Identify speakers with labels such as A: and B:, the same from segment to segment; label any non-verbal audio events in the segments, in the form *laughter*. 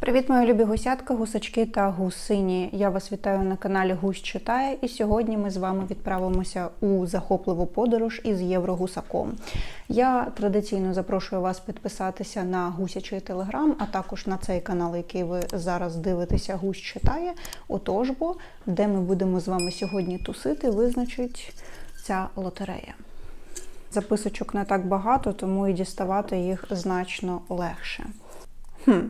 A: Привіт, мої любі гусятка, гусачки та гусині. Я вас вітаю на каналі Гусь читає, і сьогодні ми з вами відправимося у захопливу подорож із Єврогусаком. Я традиційно запрошую вас підписатися на гусячий телеграм, а також на цей канал, який ви зараз дивитеся, Гусь читає. Отож, бо де ми будемо з вами сьогодні тусити, визначить ця лотерея. Записочок не так багато, тому і діставати їх значно легше. Хм.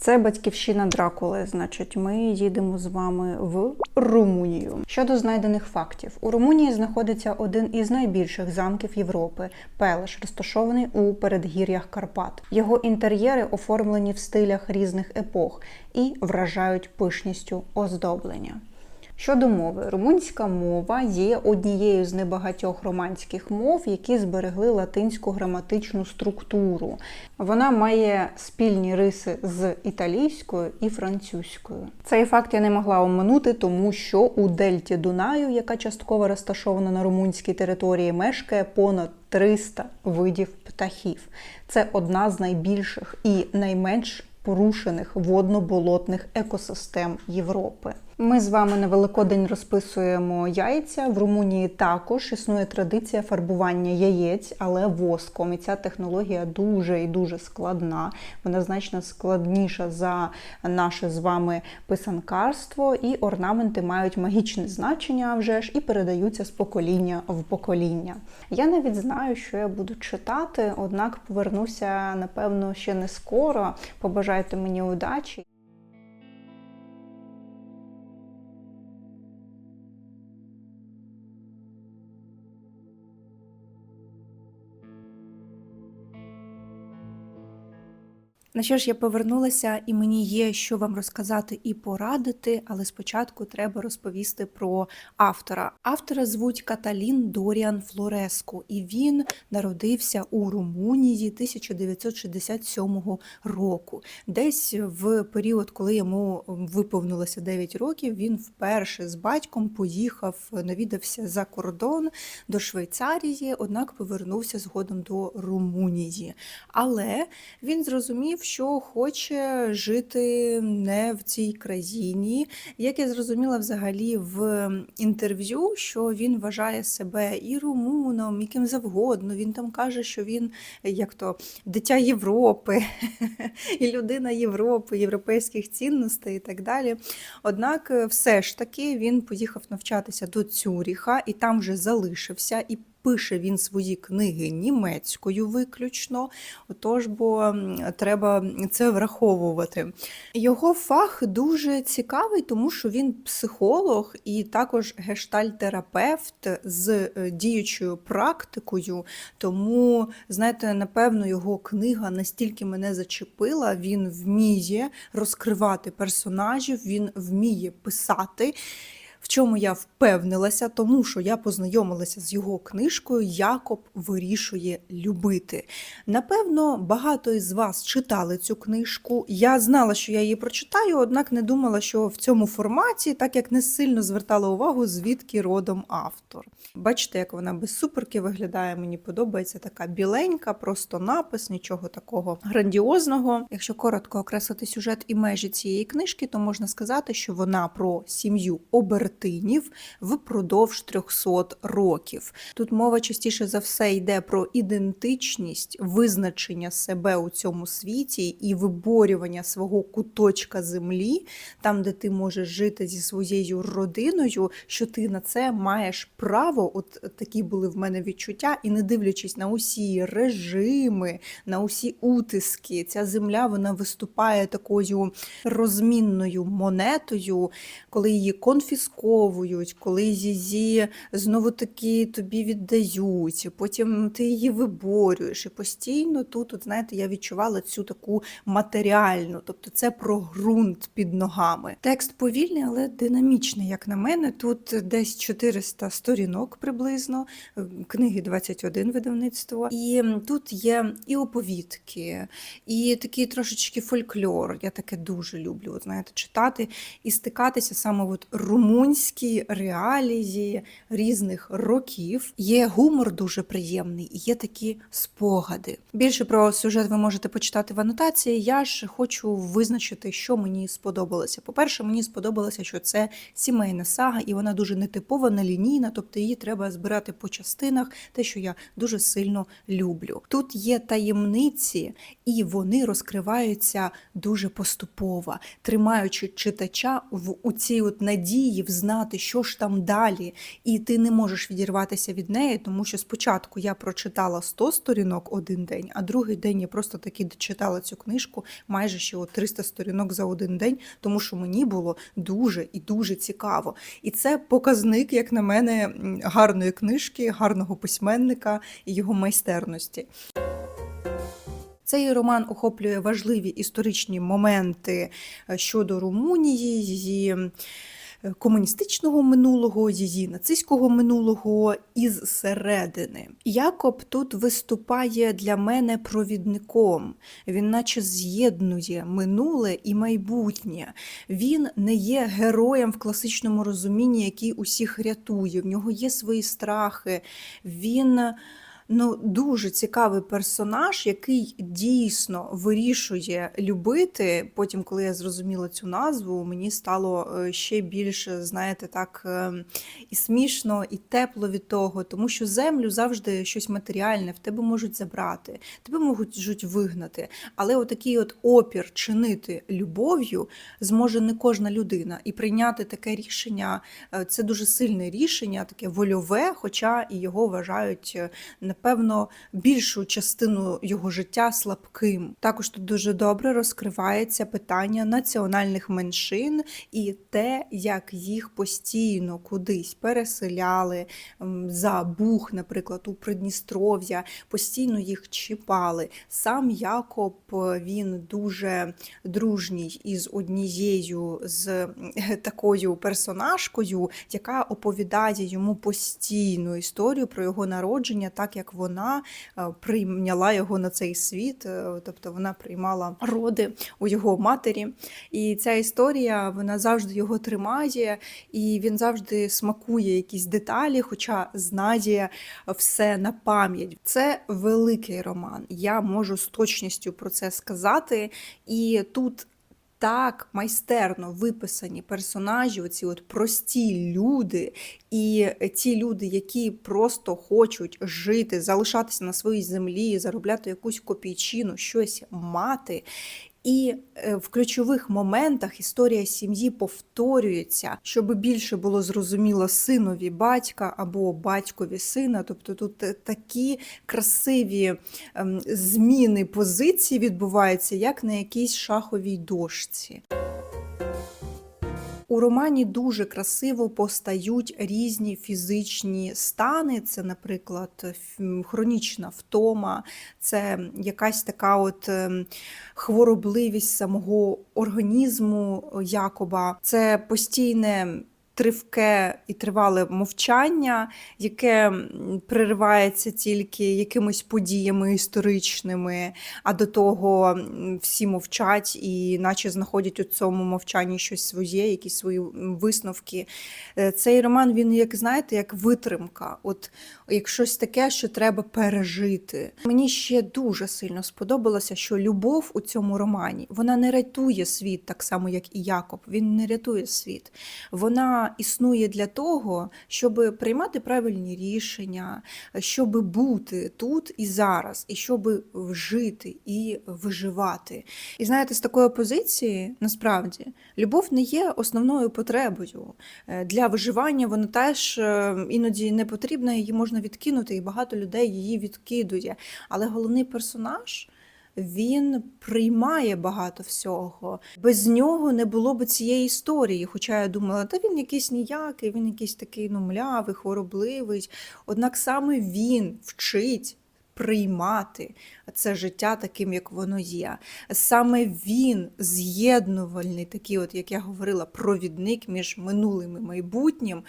A: Це батьківщина Дракули. Значить, ми їдемо з вами в Румунію. Щодо знайдених фактів, у Румунії знаходиться один із найбільших замків Європи Пелеш, розташований у передгір'ях Карпат. Його інтер'єри оформлені в стилях різних епох і вражають пишністю оздоблення. Щодо мови, румунська мова є однією з небагатьох романських мов, які зберегли латинську граматичну структуру. Вона має спільні риси з італійською і французькою. Цей факт я не могла оминути, тому що у Дельті Дунаю, яка частково розташована на румунській території, мешкає понад 300 видів птахів. Це одна з найбільших і найменш порушених водно-болотних екосистем Європи. Ми з вами на Великодень розписуємо яйця. В Румунії також існує традиція фарбування яєць, але воском. І ця технологія дуже і дуже складна. Вона значно складніша за наше з вами писанкарство, і орнаменти мають магічне значення вже ж і передаються з покоління в покоління. Я навіть знаю, що я буду читати, однак повернуся напевно ще не скоро. Побажайте мені удачі.
B: На що ж я повернулася, і мені є що вам розказати і порадити, але спочатку треба розповісти про автора. Автора звуть Каталін Доріан Флореско, і він народився у Румунії 1967 року. Десь в період, коли йому виповнилося 9 років, він вперше з батьком поїхав, навідався за кордон до Швейцарії, однак повернувся згодом до Румунії. Але він зрозумів, що хоче жити не в цій країні. Як я зрозуміла взагалі в інтерв'ю, що він вважає себе і румуном, і ким завгодно. Він там каже, що він як то дитя Європи, *laughs* і людина Європи, європейських цінностей і так далі. Однак, все ж таки, він поїхав навчатися до Цюріха і там вже залишився. і Пише він свої книги німецькою виключно, отож, бо треба це враховувати. Його фах дуже цікавий, тому що він психолог і також гештальтерапевт з е, діючою практикою. Тому, знаєте, напевно, його книга настільки мене зачепила, він вміє розкривати персонажів, він вміє писати. Чому я впевнилася, тому що я познайомилася з його книжкою Якоб вирішує любити. Напевно, багато із вас читали цю книжку. Я знала, що я її прочитаю, однак не думала, що в цьому форматі, так як не сильно звертала увагу, звідки родом автор. Бачите, як вона без суперки виглядає. Мені подобається така біленька, просто напис, нічого такого грандіозного. Якщо коротко окреслити сюжет і межі цієї книжки, то можна сказати, що вона про сім'ю обертинів впродовж 300 років. Тут мова частіше за все йде про ідентичність, визначення себе у цьому світі і виборювання свого куточка землі, там, де ти можеш жити зі своєю родиною, що ти на це маєш право. От такі були в мене відчуття, і не дивлячись на усі режими, на усі утиски, ця земля вона виступає такою розмінною монетою, коли її конфісковують, коли її знову таки тобі віддають, потім ти її виборюєш. І постійно тут, от, знаєте, я відчувала цю таку матеріальну, тобто це про ґрунт під ногами. Текст повільний, але динамічний, як на мене. Тут десь 400 сторінок приблизно, е, книги 21 видавництво. І тут є і оповідки, і такий трошечки фольклор. Я таке дуже люблю, от, знаєте, читати і стикатися саме от румунською американські реалії різних років. Є гумор дуже приємний, є такі спогади. Більше про сюжет ви можете почитати в анотації. Я ж хочу визначити, що мені сподобалося. По-перше, мені сподобалося, що це сімейна сага, і вона дуже нетипова, нелінійна, тобто її треба збирати по частинах, те, що я дуже сильно люблю. Тут є таємниці, і вони розкриваються дуже поступово, тримаючи читача в у цій от надії взнати, що ж там далі, і ти не можеш відірватися від неї, тому що спочатку я прочитала 100 сторінок один день, а другий день я просто таки дочитала цю книжку майже ще 300 сторінок за один день, тому що мені було дуже і дуже цікаво. І це показник, як на мене, гарної книжки, гарного письменника і його майстерності. Цей роман охоплює важливі історичні моменти е, щодо Румунії, її комуністичного минулого, її нацистського минулого із середини. Якоб тут виступає для мене провідником. Він наче з'єднує минуле і майбутнє. Він не є героєм в класичному розумінні, який усіх рятує. В нього є свої страхи. Він ну, дуже цікавий персонаж, який дійсно вирішує любити. Потім, коли я зрозуміла цю назву, мені стало е, ще більше, знаєте, так е, і смішно, і тепло від того, тому що землю завжди щось матеріальне в тебе можуть забрати, тебе можуть вигнати. Але отакий от опір чинити любов'ю зможе не кожна людина. І прийняти таке рішення е, це дуже сильне рішення, таке вольове, хоча і його вважають е, напевно більшу частину його життя слабким. Також тут дуже добре розкривається питання національних меншин і те, як їх постійно кудись переселяли за Буг, наприклад, у Придністров'я, постійно їх чіпали. Сам Якоб він дуже дружній із однією з е, такою персонажкою, яка оповідає йому постійну історію про його народження, так як вона е, прийняла його на цей світ, е, тобто вона приймала роди у його матері. І ця історія вона завжди його тримає, і він завжди смакує якісь деталі, хоча знає все на пам'ять. Це великий роман. Я можу з точністю про це сказати. І тут так майстерно виписані персонажі, оці от прості люди, і ті люди, які просто хочуть жити, залишатися на своїй землі, заробляти якусь копійчину, щось мати. І е, в ключових моментах історія сім'ї повторюється, щоб більше було зрозуміло синові батька або батькові сина. Тобто тут е, такі красиві ем, зміни позиції відбуваються, як на якійсь шаховій дошці. У романі дуже красиво постають різні фізичні стани. Це, наприклад, хронічна втома, це якась така от ем, хворобливість самого організму Якоба, це постійне. Тривке і тривале мовчання, яке переривається тільки якимись подіями історичними, а до того всі мовчать і наче знаходять у цьому мовчанні щось своє, якісь свої висновки. Е, Цей роман, він, як знаєте, як витримка, от як щось таке, що треба пережити. Мені ще дуже сильно сподобалося, що любов у цьому романі вона не рятує світ, так само як і Якоб. Він не рятує світ. Вона існує для того, щоб приймати правильні рішення, щоб бути тут і зараз, і щоб жити і виживати. І знаєте, з такої позиції насправді любов не є основною потребою. Е, Для виживання вона теж е, іноді не потрібна, її можна відкинути, і багато людей її відкидує. Але головний персонаж. Він приймає багато всього. Без нього не було б цієї історії. Хоча я думала, та він якийсь ніякий, він якийсь такий ну, млявий, хворобливий. Однак саме він вчить приймати це життя таким, як воно є. Саме він з'єднувальний, такий, от, як я говорила, провідник між минулим і майбутнім.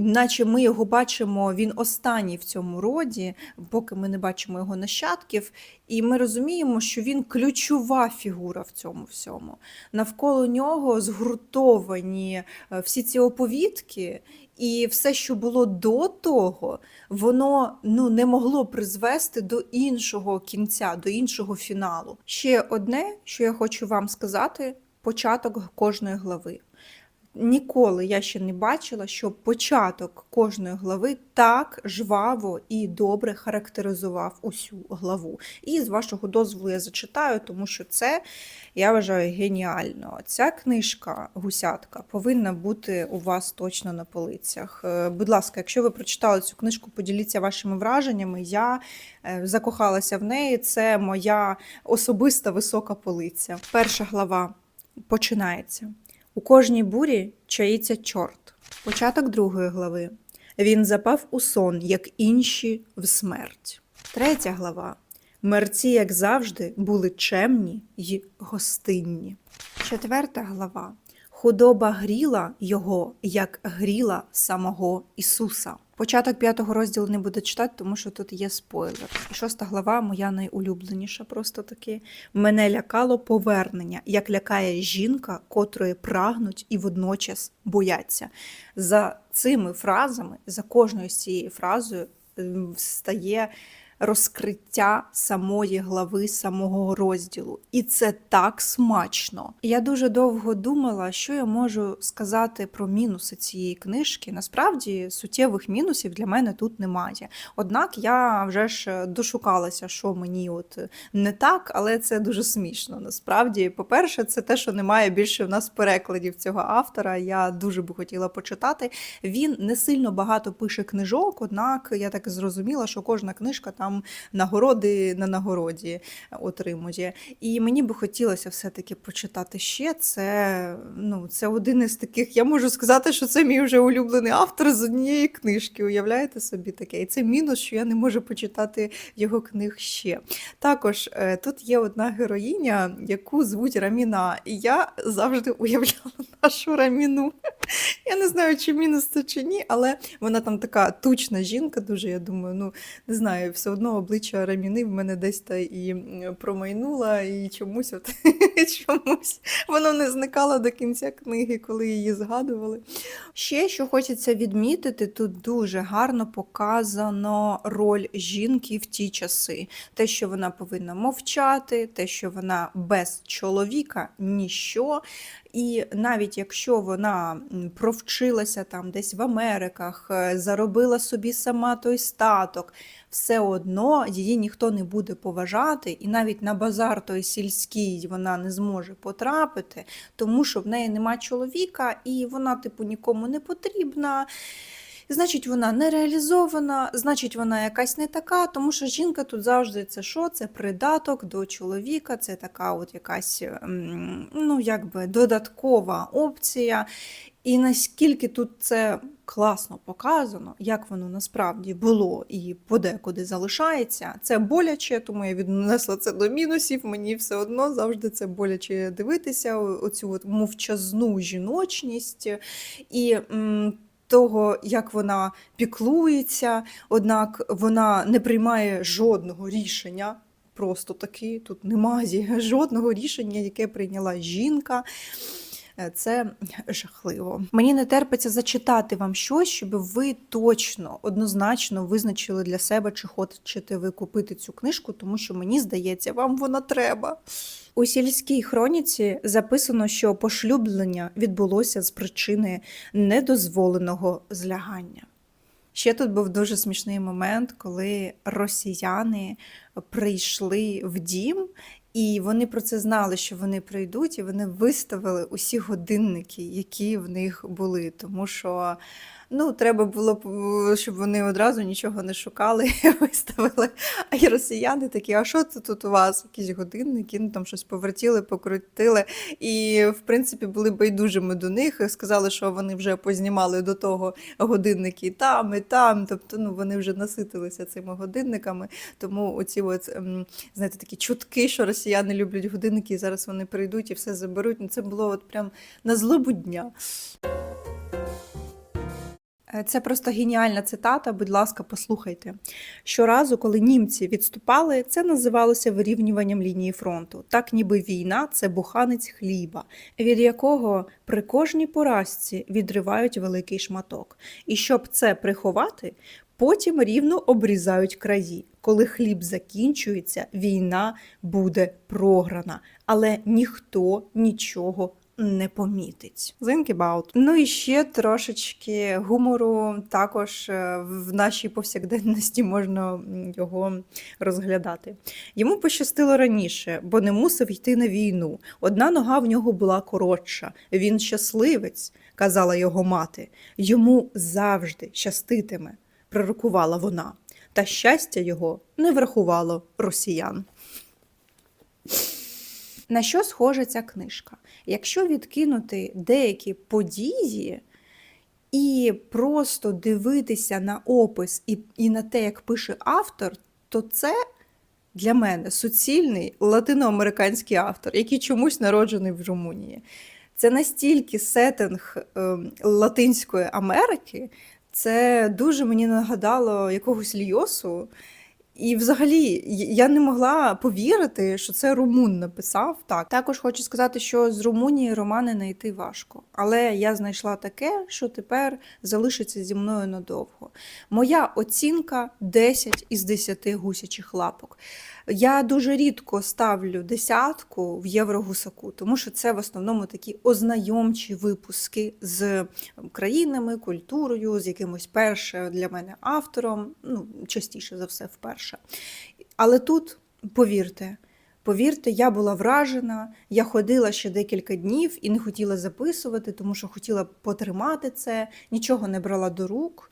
B: Наче ми його бачимо, він останній в цьому роді, поки ми не бачимо його нащадків, і ми розуміємо, що він ключова фігура в цьому всьому. Навколо нього згуртовані е, всі ці оповідки, і все, що було до того, воно ну, не могло призвести до іншого кінця, до іншого фіналу. Ще одне, що я хочу вам сказати: початок кожної глави. Ніколи я ще не бачила, що початок кожної глави так жваво і добре характеризував усю главу. І з вашого дозволу я зачитаю, тому що це я вважаю геніально. Ця книжка Гусятка повинна бути у вас точно на полицях. Е, Будь ласка, якщо ви прочитали цю книжку, поділіться вашими враженнями. Я е, закохалася в неї. Це моя особиста висока полиця. Перша глава починається. У кожній бурі чаїться чорт. Початок другої глави. Він запав у сон, як інші в смерть. Третя глава. Мерці, як завжди, були чемні й гостинні. Четверта глава. Худоба гріла його, як гріла самого Ісуса. Початок п'ятого розділу не буду читати, тому що тут є спойлер. Шоста глава моя найулюбленіша, просто таки. Мене лякало повернення, як лякає жінка, котрої прагнуть і водночас бояться. За цими фразами, за кожною з цією фразою ем, стає розкриття самої глави, самого розділу. І це так смачно. Я дуже довго думала, що я можу сказати про мінуси цієї книжки. Насправді суттєвих мінусів для мене тут немає. Однак я вже ж дошукалася, що мені от не так, але це дуже смішно. Насправді, по-перше, це те, що немає більше в нас перекладів цього автора. Я дуже би хотіла почитати. Він не сильно багато пише книжок, однак я так зрозуміла, що кожна книжка там нагороди на нагороді отримує. І мені би хотілося все-таки почитати ще. Це, ну, це один із таких. Я можу сказати, що це мій вже улюблений автор з однієї книжки. Уявляєте собі таке? І це мінус, що я не можу почитати його книг ще. Також е, тут є одна героїня, яку звуть Раміна. І я завжди уявляла нашу Раміну. *laughs* Я не знаю, чи мінус це чи ні, але вона там така тучна жінка, дуже, я думаю, ну не знаю, все одно обличчя Раміни в мене десь та і промайнула, і чомусь от *laughs* чомусь воно не зникало до кінця книги, коли її згадували. Ще що хочеться відмітити, тут дуже гарно показано роль жінки в ті часи. Те, що вона повинна мовчати, те, що вона без чоловіка ніщо. І навіть якщо вона провчилася там десь в Америках, е, заробила собі сама той статок, все одно її ніхто не буде поважати, і навіть на базар той сільський вона не зможе потрапити, тому що в неї нема чоловіка, і вона, типу, нікому не потрібна. Значить, вона не реалізована, значить, вона якась не така, тому що жінка тут завжди це що? Це придаток до чоловіка, це така от якась ну, якби додаткова опція. І наскільки тут це класно показано, як воно насправді було і подекуди залишається, це боляче, тому я віднесла це до мінусів. Мені все одно завжди це боляче дивитися, оцю от мовчазну жіночність. І того, як вона піклується, однак вона не приймає жодного рішення. Просто таки, тут немає жодного рішення, яке прийняла жінка. Е, Це жахливо. Мені не терпиться зачитати вам щось, щоб ви точно однозначно визначили для себе, чи хочете ви купити цю книжку, тому що мені здається, вам вона треба. У сільській хроніці записано, що пошлюблення відбулося з причини недозволеного злягання. Ще тут був дуже смішний момент, коли росіяни прийшли в дім, і вони про це знали, що вони прийдуть, і вони виставили усі годинники, які в них були. Тому що ну, треба було, б, щоб вони одразу нічого не шукали, *laughs* виставили. А й росіяни такі, а що це тут у вас? Якісь годинники, ну там щось повертіли, покрутили. І, в принципі, були байдужими до них. Сказали, що вони вже познімали до того годинники і там, і там. Тобто ну, вони вже наситилися цими годинниками. Тому оці от, ем, знаєте, такі чутки, що росіяни люблять годинники, і зараз вони прийдуть і все заберуть. Ну, це було от прям на злобу дня. Е, Це просто геніальна цитата. Будь ласка, послухайте. Щоразу, коли німці відступали, це називалося вирівнюванням лінії фронту, так ніби війна це буханець хліба, від якого при кожній поразці відривають великий шматок. І щоб це приховати, потім рівно обрізають краї. Коли хліб закінчується, війна буде програна, але ніхто нічого не помітить. Think about. Ну і ще трошечки гумору також е, в нашій повсякденності можна його розглядати. Йому пощастило раніше, бо не мусив йти на війну. Одна нога в нього була коротша. Він щасливець, казала його мати. Йому завжди щаститиме, пророкувала вона. Та щастя його не врахувало росіян. На що схожа ця книжка? Якщо відкинути деякі події і просто дивитися на опис і, і на те, як пише автор, то це для мене суцільний латиноамериканський автор, який чомусь народжений в Румунії. Це настільки сеттинг е, Латинської Америки, це дуже мені нагадало якогось льосу. І взагалі я не могла повірити, що це румун написав. Так, також хочу сказати, що з Румунії романи знайти важко. Але я знайшла таке, що тепер залишиться зі мною надовго. Моя оцінка 10 із 10 гусячих лапок. Я дуже рідко ставлю десятку в Єврогусаку, тому що це в основному такі ознайомчі випуски з країнами, культурою, з якимось перше для мене автором, ну частіше за все, вперше. Але тут, повірте, повірте, я була вражена. Я ходила ще декілька днів і не хотіла записувати, тому що хотіла потримати це, нічого не брала до рук.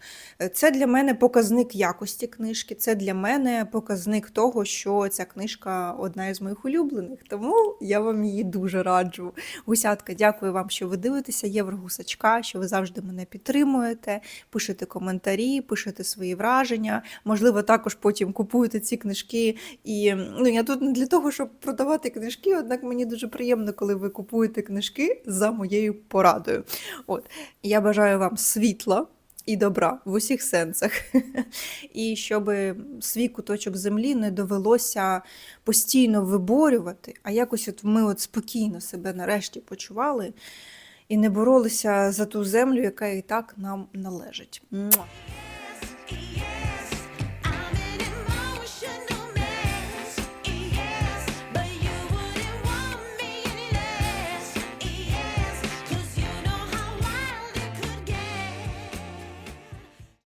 B: Це для мене показник якості книжки, це для мене показник того, що ця книжка одна із моїх улюблених. Тому я вам її дуже раджу. Гусятка, дякую вам, що ви дивитеся Єврогусачка, що ви завжди мене підтримуєте, пишете коментарі, пишете свої враження. Можливо, також потім купуєте ці книжки. І ну, я тут не для того, щоб продавати книжки, однак мені дуже приємно, коли ви купуєте книжки за моєю порадою. От я бажаю вам світла. І добра в усіх сенсах, *laughs* і щоб свій куточок землі не довелося постійно виборювати, а якось от ми от спокійно себе нарешті почували і не боролися за ту землю, яка і так нам належить.